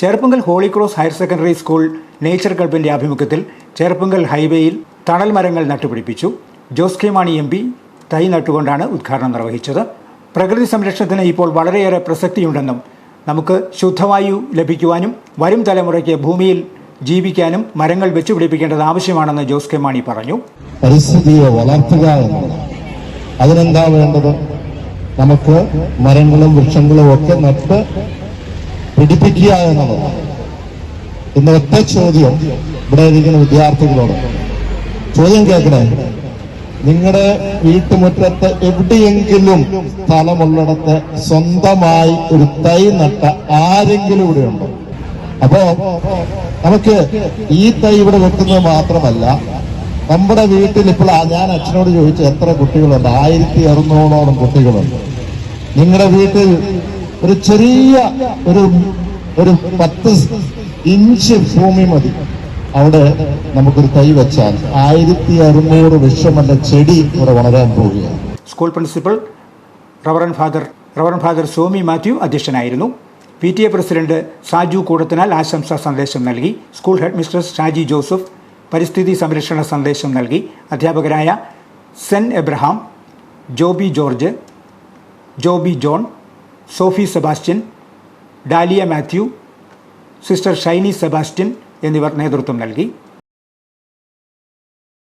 Cherpunkal holy cross higher secondary school nature ക്ലബിന്റെ ആഭിമുഖ്യത്തിൽ ചേർപ്പുങ്കൽ ഹൈവേയിൽ തണൽ മരങ്ങൾ നട്ടുപിടിപ്പിച്ചു. Jose K Mani M P തൈ നട്ടുകൊണ്ടാണ് ഉദ്ഘാടനം നിർവഹിച്ചത്. പ്രകൃതി സംരക്ഷണത്തിന് ഇപ്പോൾ വളരെയേറെ പ്രസക്തിയുണ്ടെന്നും നമുക്ക് ശുദ്ധവായു ലഭിക്കുവാനും വരും തലമുറയ്ക്ക് ഭൂമിയിൽ ജീവിക്കാനും മരങ്ങൾ വെച്ചുപിടിപ്പിക്കേണ്ടത് ആവശ്യമാണെന്ന് ജോസ് കെ മാണി പറഞ്ഞു. പരിസ്ഥിതിയെ വളർത്തുക അതിനെന്താ വേണ്ടത്? നമുക്ക് മരങ്ങളും വൃക്ഷങ്ങളും ഒക്കെ നട്ട് പിടിപ്പിക്കുക എന്നുള്ളതാണ് ഇന്ന് ഒറ്റ ചോദ്യം ഇവിടെ ഇരിക്കുന്ന വിദ്യാർത്ഥികളോട്. ചോദ്യം കേൾക്കണേ. നിങ്ങളുടെ വീട്ടുമുറ്റത്ത് എവിടെയെങ്കിലും സ്ഥലമുള്ളിടത്ത് സ്വന്തമായി ഒരു തൈ നട്ട ആരെങ്കിലും ഇവിടെ ഉണ്ടോ അപ്പോ നമുക്ക് ഈ തൈ ഇവിടെ വെക്കുന്നത് മാത്രമല്ല നമ്മുടെ വീട്ടിൽ ഇപ്പോൾ ഞാൻ അച്ഛനോട് ചോദിച്ചു എത്ര കുട്ടികളുണ്ട്? ആയിരത്തി അറുന്നൂറോളം കുട്ടികളുണ്ട്. നിങ്ങളുടെ വീട്ടിൽ ഒരു ചെറിയ ഒരു ഒരു പത്ത് ഇഞ്ച് ഭൂമി മതി. അവിടെ നമുക്കൊരു കൈ വെച്ചാൽ ആയിരത്തി അറുന്നൂറ് വിഷമല്ല ചെടി ഇവിടെ വളരാൻ പോവുകയാണ്. School principal reverend father reverend father Somy Mathew അധ്യക്ഷനായിരുന്നു. P T A president Saju Koodathinal ആശംസാ സന്ദേശം നൽകി. School head mistress Shaji Joseph പരിസ്ഥിതി സംരക്ഷണ സന്ദേശം നൽകി. അധ്യാപകരായ Sen Abraham Joby George Joby John Sophy Sebastian dahlia Mathew sister Shiny Sebastian എന്നിവർ നേതൃത്വം നൽകി.